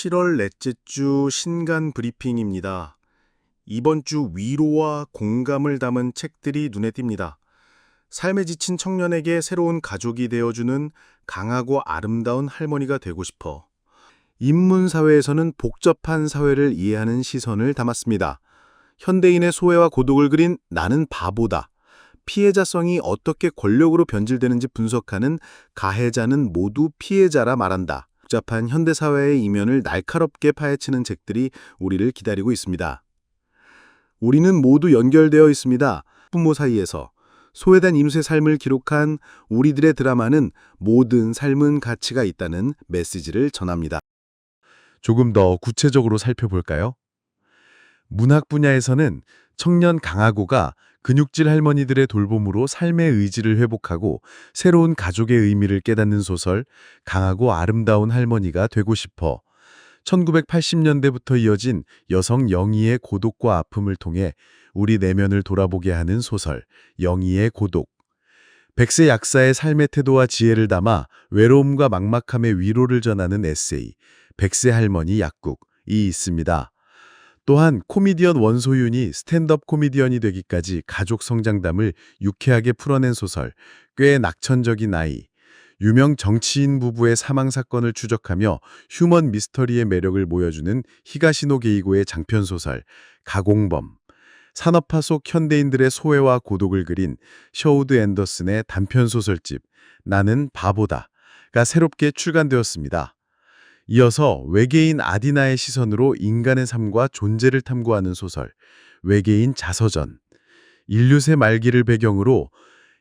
7월 넷째 주 신간 브리핑입니다. 이번 주 위로와 공감을 담은 책들이 눈에 띕니다. 삶에 지친 청년에게 새로운 가족이 되어주는 강하고 아름다운 할머니가 되고 싶어. 인문사회에서는 복잡한 사회를 이해하는 시선을 담았습니다. 현대인의 소외와 고독을 그린 나는 바보다. 피해자성이 어떻게 권력으로 변질되는지 분석하는 가해자는 모두 피해자라 말한다. 복잡한 현대사회의 이면을 날카롭게 파헤치는 책들이 우리를 기다리고 있습니다. 우리는 모두 연결되어 있습니다. 부모 사이에서. 소외된 임수의 삶을 기록한 우리들의 드라마는 모든 삶은 가치가 있다는 메시지를 전합니다. 조금 더 구체적으로 살펴볼까요? 문학 분야에서는 청년 강하고가 근육질 할머니들의 돌봄으로 삶의 의지를 회복하고 새로운 가족의 의미를 깨닫는 소설 강하고 아름다운 할머니가 되고 싶어 1980년대부터 이어진 여성 영희의 고독과 아픔을 통해 우리 내면을 돌아보게 하는 소설 영희의 고독 백세 약사의 삶의 태도와 지혜를 담아 외로움과 막막함의 위로를 전하는 에세이 백세 할머니 약국이 있습니다. 또한 코미디언 원소윤이 스탠드업 코미디언이 되기까지 가족 성장담을 유쾌하게 풀어낸 소설 꽤 낙천적인 아이 유명 정치인 부부의 사망 사건을 추적하며 휴먼 미스터리의 매력을 보여주는 히가시노 게이고의 장편 소설 가공범 산업화 속 현대인들의 소외와 고독을 그린 셔우드 앤더슨의 단편 소설집 나는 바보다가 새롭게 출간되었습니다. 이어서 외계인 아디나의 시선으로 인간의 삶과 존재를 탐구하는 소설 외계인 자서전. 인류세 말기를 배경으로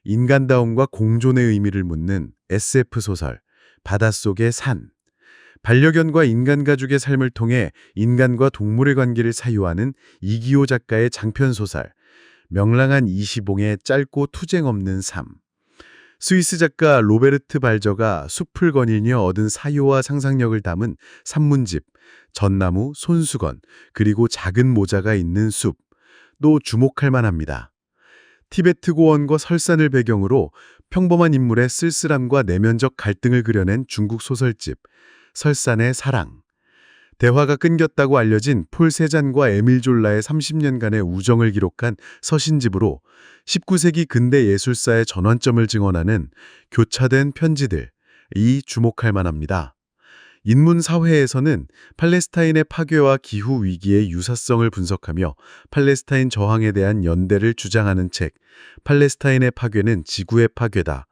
인간다움과 공존의 의미를 묻는 SF 소설 바닷속의 산. 반려견과 인간 가족의 삶을 통해 인간과 동물의 관계를 사유하는 이기호 작가의 장편 소설 명랑한 이시봉의 짧고 투쟁 없는 삶 스위스 작가 로베르트 발저가 숲을 거닐며 얻은 사유와 상상력을 담은 산문집 전나무, 손수건, 그리고 작은 모자가 있는 숲도 주목할 만합니다. 티베트 고원과 설산을 배경으로 평범한 인물의 쓸쓸함과 내면적 갈등을 그려낸 중국 소설집 설산의 사랑 대화가 끊겼다고 알려진 폴 세잔과 에밀 졸라의 30년간의 우정을 기록한 서신집으로 19세기 근대 예술사의 전환점을 증언하는 교차된 편지들이 주목할 만합니다. 인문 사회에서는 팔레스타인의 파괴와 기후 위기의 유사성을 분석하며 팔레스타인 저항에 대한 연대를 주장하는 책 팔레스타인의 파괴는 지구의 파괴다.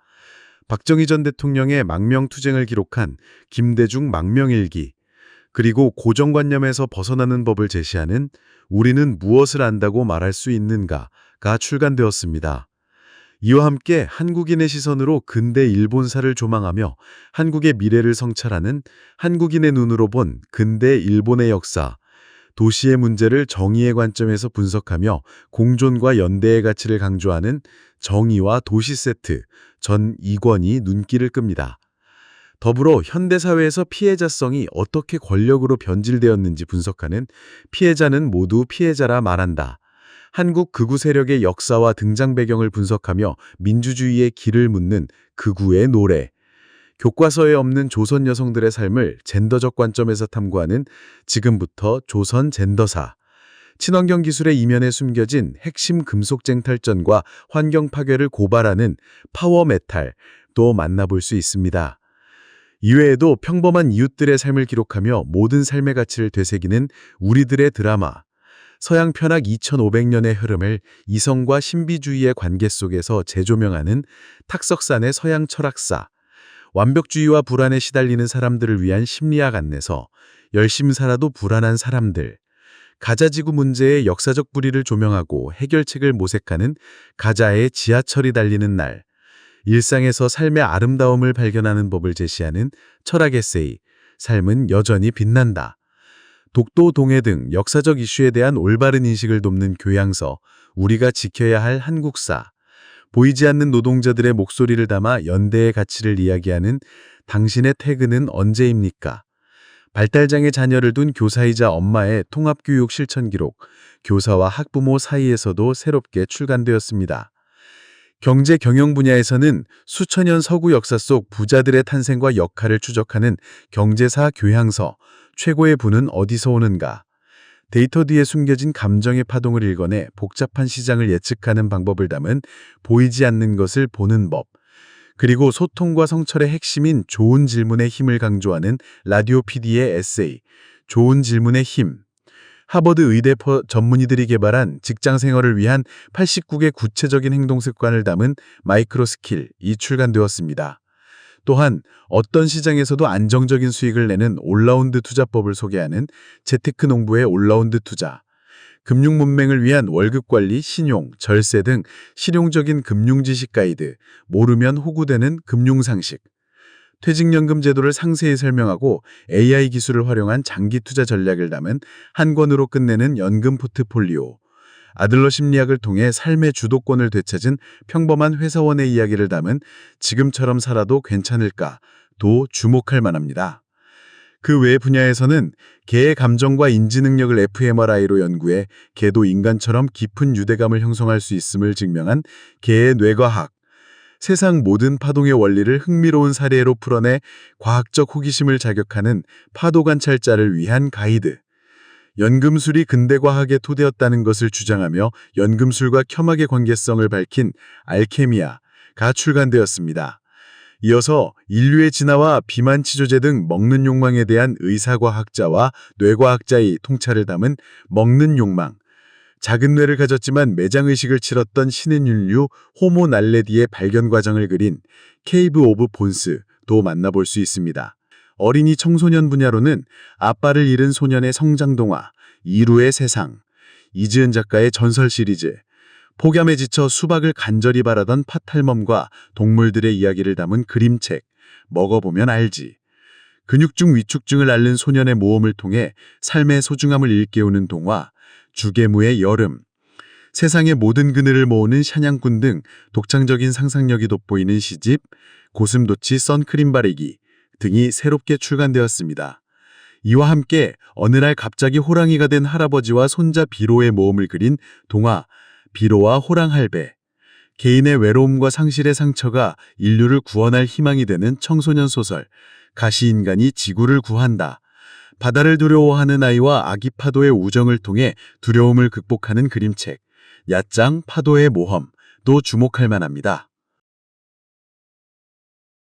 박정희 전 대통령의 망명투쟁을 기록한 김대중 망명일기 그리고 고정관념에서 벗어나는 법을 제시하는 우리는 무엇을 안다고 말할 수 있는가가 출간되었습니다. 이와 함께 한국인의 시선으로 근대 일본사를 조망하며 한국의 미래를 성찰하는 한국인의 눈으로 본 근대 일본의 역사, 도시의 문제를 정의의 관점에서 분석하며 공존과 연대의 가치를 강조하는 정의와 도시 세트 전 2권이 눈길을 끕니다. 더불어 현대사회에서 피해자성이 어떻게 권력으로 변질되었는지 분석하는 피해자는 모두 피해자라 말한다. 한국 극우 세력의 역사와 등장 배경을 분석하며 민주주의의 길을 묻는 극우의 노래. 교과서에 없는 조선 여성들의 삶을 젠더적 관점에서 탐구하는 지금부터 조선 젠더사. 친환경 기술의 이면에 숨겨진 핵심 금속 쟁 탈전과 환경 파괴를 고발하는 파워 메탈도 만나볼 수 있습니다. 이외에도 평범한 이웃들의 삶을 기록하며 모든 삶의 가치를 되새기는 우리들의 드라마, 서양 편학 2500년의 흐름을 이성과 신비주의의 관계 속에서 재조명하는 탁석산의 서양 철학사, 완벽주의와 불안에 시달리는 사람들을 위한 심리학 안내서, 열심히 살아도 불안한 사람들, 가자지구 문제의 역사적 뿌리를 조명하고 해결책을 모색하는 가자의 지하철이 달리는 날, 일상에서 삶의 아름다움을 발견하는 법을 제시하는 철학 에세이, 삶은 여전히 빛난다. 독도 동해 등 역사적 이슈에 대한 올바른 인식을 돕는 교양서, 우리가 지켜야 할 한국사, 보이지 않는 노동자들의 목소리를 담아 연대의 가치를 이야기하는 당신의 퇴근은 언제입니까? 발달장애 자녀를 둔 교사이자 엄마의 통합교육 실천 기록, 교사와 학부모 사이에서도 새롭게 출간되었습니다. 경제 경영 분야에서는 수천년 서구 역사 속 부자들의 탄생과 역할을 추적하는 경제사 교양서 최고의 부는 어디서 오는가? 데이터 뒤에 숨겨진 감정의 파동을 읽어내 복잡한 시장을 예측하는 방법을 담은 보이지 않는 것을 보는 법. 그리고 소통과 성철의 핵심인 좋은 질문의 힘을 강조하는 라디오 PD의 에세이, 좋은 질문의 힘. 하버드 의대 퍼- 전문의들이 개발한 직장 생활을 위한 89개 구체적인 행동 습관을 담은 마이크로 스킬이 출간되었습니다. 또한 어떤 시장에서도 안정적인 수익을 내는 올라운드 투자법을 소개하는 재테크 농부의 올라운드 투자, 금융 문맹을 위한 월급 관리, 신용, 절세 등 실용적인 금융 지식 가이드, 모르면 호구되는 금융 상식, 퇴직연금 제도를 상세히 설명하고 AI 기술을 활용한 장기 투자 전략을 담은 한 권으로 끝내는 연금 포트폴리오, 아들러 심리학을 통해 삶의 주도권을 되찾은 평범한 회사원의 이야기를 담은 지금처럼 살아도 괜찮을까? 도 주목할 만합니다. 그 외 분야에서는 개의 감정과 인지 능력을 fMRI로 연구해 개도 인간처럼 깊은 유대감을 형성할 수 있음을 증명한 개의 뇌과학, 세상 모든 파동의 원리를 흥미로운 사례로 풀어내 과학적 호기심을 자극하는 파도 관찰자를 위한 가이드, 연금술이 근대과학의 토대였다는 것을 주장하며 연금술과 켬악의 관계성을 밝힌 알케미아가 출간되었습니다. 이어서 인류의 진화와 비만 치료제 등 먹는 욕망에 대한 의사과학자와 뇌과학자의 통찰을 담은 먹는 욕망, 작은 뇌를 가졌지만 매장의식을 치렀던 신의 인류 호모 날레디의 발견 과정을 그린 케이브 오브 본스도 만나볼 수 있습니다. 어린이 청소년 분야로는 아빠를 잃은 소년의 성장 동화, 이루의 세상, 이지은 작가의 전설 시리즈, 폭염에 지쳐 수박을 간절히 바라던 파탈멈과 동물들의 이야기를 담은 그림책, 먹어보면 알지. 근육중 위축증을 앓는 소년의 모험을 통해 삶의 소중함을 일깨우는 동화, 주계무의 여름, 세상의 모든 그늘을 모으는 샤냥꾼 등 독창적인 상상력이 돋보이는 시집, 고슴도치 선크림 바르기 등이 새롭게 출간되었습니다. 이와 함께 어느 날 갑자기 호랑이가 된 할아버지와 손자 비로의 모험을 그린 동화 비로와 호랑 할배. 개인의 외로움과 상실의 상처가 인류를 구원할 희망이 되는 청소년 소설 가시인간이 지구를 구한다. 바다를 두려워하는 아이와 아기 파도의 우정을 통해 두려움을 극복하는 그림책 야짱 파도의 모험도 주목할 만합니다.